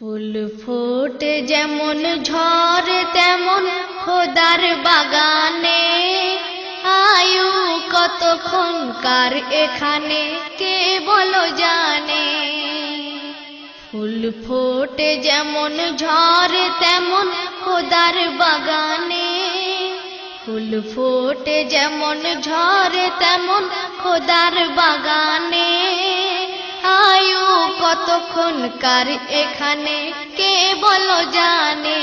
ফুল ফোটে যেমন ঝড়, তেমন খোদার বাগানে। আয়ু কতক্ষণ কার এখানে, কে বলো জানে? ফুল ফোটে যেমন ঝড়, তেমন খোদার বাগানে। ফুল ফোটে যেমন ঝড়, তেমন খোদার বাগানে। আয়ু কতক্ষণ কার এখানে? কে বলো জানে?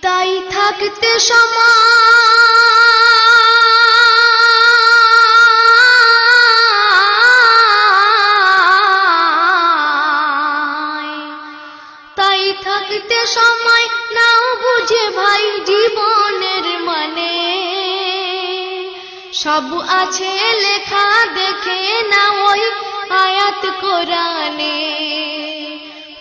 তাই থাকতে সময়। তাই থাকতে সময় নাও বুঝে ভাই জীবনের মানে। সব আছে লেখা দেখে না ওই আয়াত কোরআনে।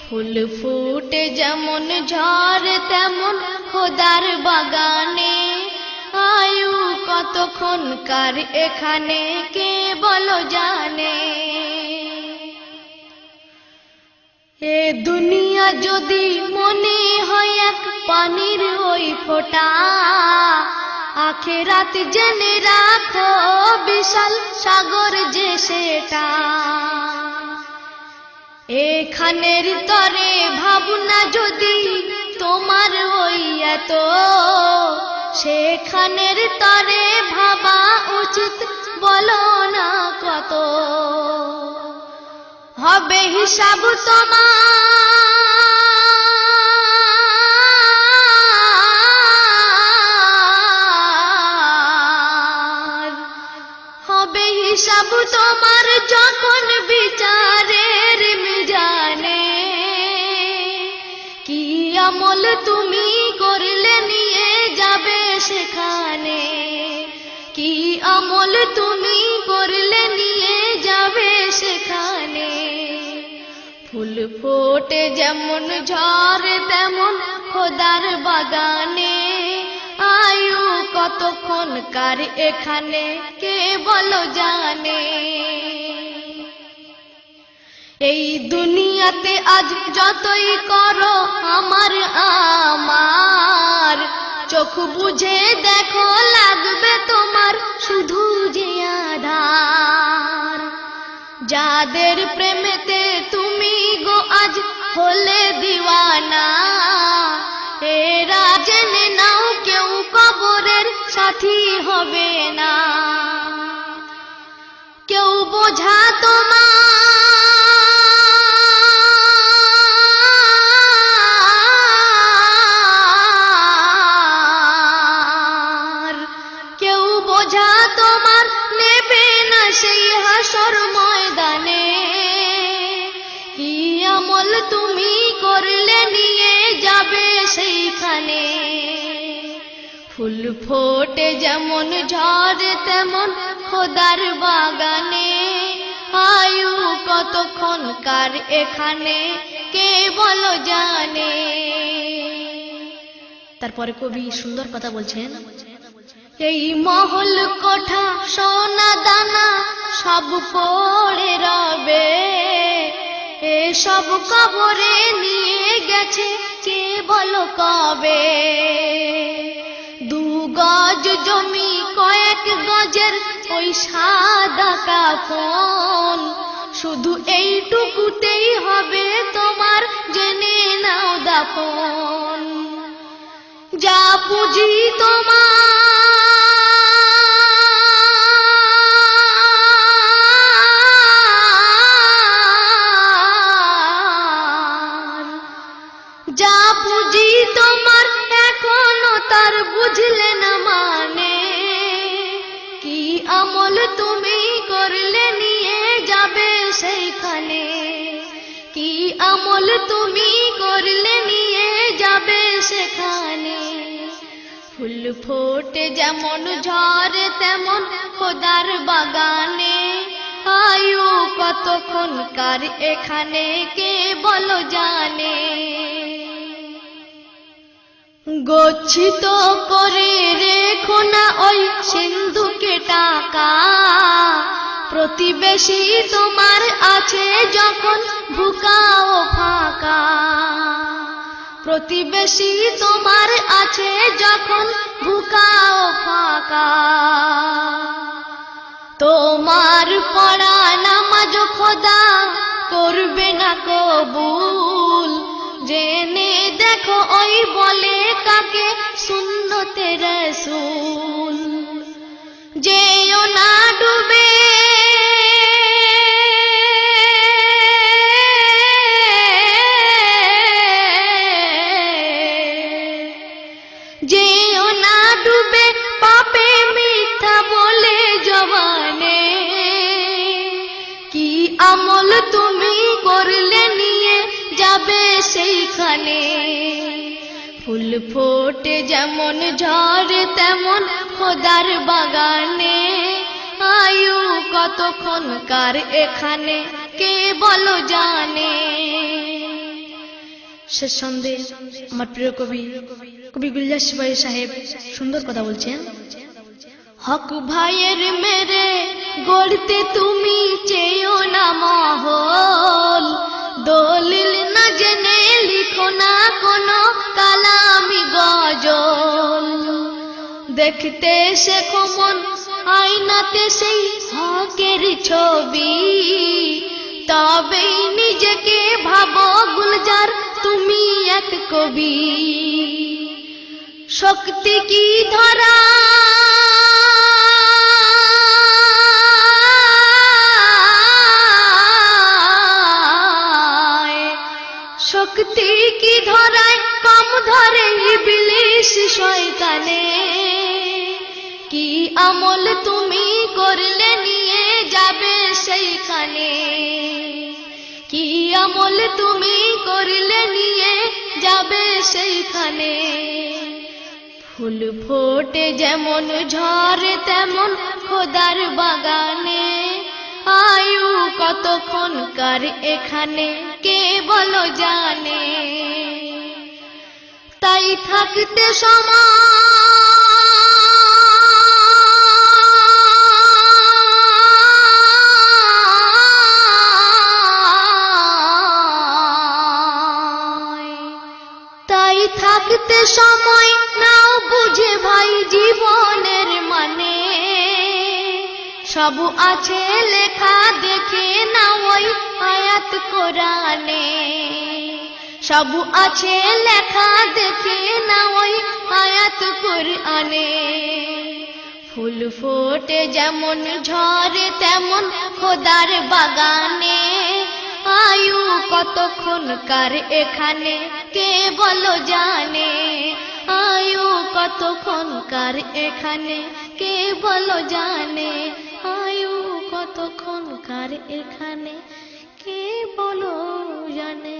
ফুল ফুটে যেমন ঝড়, তেমন খোদার বাগানে। আয়ু কতক্ষণ কার এখানে, কে বলো জানে। এ দুনিয়া যদি মনে হয় এক পানির ওই ফোঁটা আখেরাত জেনে রাখো, বিশাল সাগর যে সেটা। এখানের তরে ভাবনা যদি তোমার ওই এত সেখানের তরে ভাবা উচিত বলো না কত। হবে হিসাব তোমার। হিসাব তোমার যখন বিচারের মিজানে কি আমল তুমি করলে নিয়ে যাবে সেখানে কি আমল তুমি করলে নিয়ে যাবে সেখানে ফুল ফোটে যেমন ঝড় তেমন খোদার বাগানে কতক্ষণ কার এখানে? কে বলো জানে? এই দুনিয়াতে আজ যতই করো, আমার আমার। চোখ বুঝে দেখো, লাগবে তোমার শুধু যে আধার। যাদের প্রেমেতে তুমি গো, আজ হলে দিওয়ানা। এরা জেনে নাও হবে না। কেউ বোঝা তোমার। কেউ বোঝা তোমার নেবে না সেই হাসর ময়দানে। কি আমল তুমি করলে নিয়ে যাবে সেইখানে? ফুল ফোটে যেমন ঝড়, তেমন খোদার বাগানে। আয়ু কতক্ষণ কার এখানে, কে বলো জানে। তারপরে কবি সুন্দর কথা বলছেন, এই মহল কোঠা সোনা দানা, সব পড়ে রবে। এসব কবরে নিয়ে গেছে, কে বলো কবে? গজ জমি কয়েক গজের, ওই সাদা কাফন। শুধু এইটুকুতেই হবে তোমার, জেনে নাও দাপন যা পুঁজি তোমার আমল তুমি করলে নিয়ে যাবে সেইখানে। কি আমল তুমি করলে নিয়ে যাবে সেখানে? ফুল ফোটে যেমন ঝড়, তেমন খোদার বাগানে। আয়ু কতক্ষণ কার এখানে, কে বলো জানে? গচ্ছিত করে রেখো না ওই সিন্ধুকে টাকা। প্রতিবেশী তোমার আছে যখন ভুকাও ফাঁকা। প্রতিবেশী তোমার আছে যখন ভুকাও ফাঁকা। তোমার পড়া নামাজ খোদা করবে না কবুল। জেনে দেখো ওই বলে কাকে? সুন্নতে রসুল। যেও না ডুবে। যেও না ডুবে মিথ্যা বলে জবানে। কি আমল তুমি করলে নিয়ে যাবে সেইখানে। ফুল ফোটে যেমন ঝড়, তেমন খোদার বাগানে। আয়ু কতক্ষণ কার এখানে, কে বলো জানে। শেষ সন্দেহ আমার প্রিয় কবি কবি গুল্লাস ভাই সাহেব সুন্দর কথা বলছেন। হক ভাইয়ের মেরে গড়তে তুমি চেয়েও না মহল। দেখতে সে কমন আয়নাতে সেই হকের ছবি। তবেই নিজেকে ভাবো, গুলজার তুমি এক কবি। শক্তি কি ধরা? শক্তি কি ধরায়? কম ধরে ইবলিশ শয়তানে। কি আমল তুমি করলে নিয়ে যাবে সেইখানে? কি আমল তুমি করলে নিয়ে যাবে সেইখানে? ফুল ফোটে যেমন ঝরে তেমন খোদার বাগানে। আয়ু কতক্ষণ কার এখানে কে বলো জানে? তাই থাকতে সময়। তাই থাকতে সময় নাও বুঝে ভাই জীবনের মানে। সব আছে লেখা, দেখে না ওই আয়াত কোরআনে। সব আছে লেখা, দেখে না ওই আয়াত কোরআনে। ফুল ফোটে যেমন ঝরে তেমন খোদার বাগানে। আয়ু কতক্ষণ কার এখানে, কে বলো জানে? আয়ু কতক্ষণ কার এখানে, কে বলো জানে? আয়ু কতক্ষণ কার এখানে? কে বলো জানে?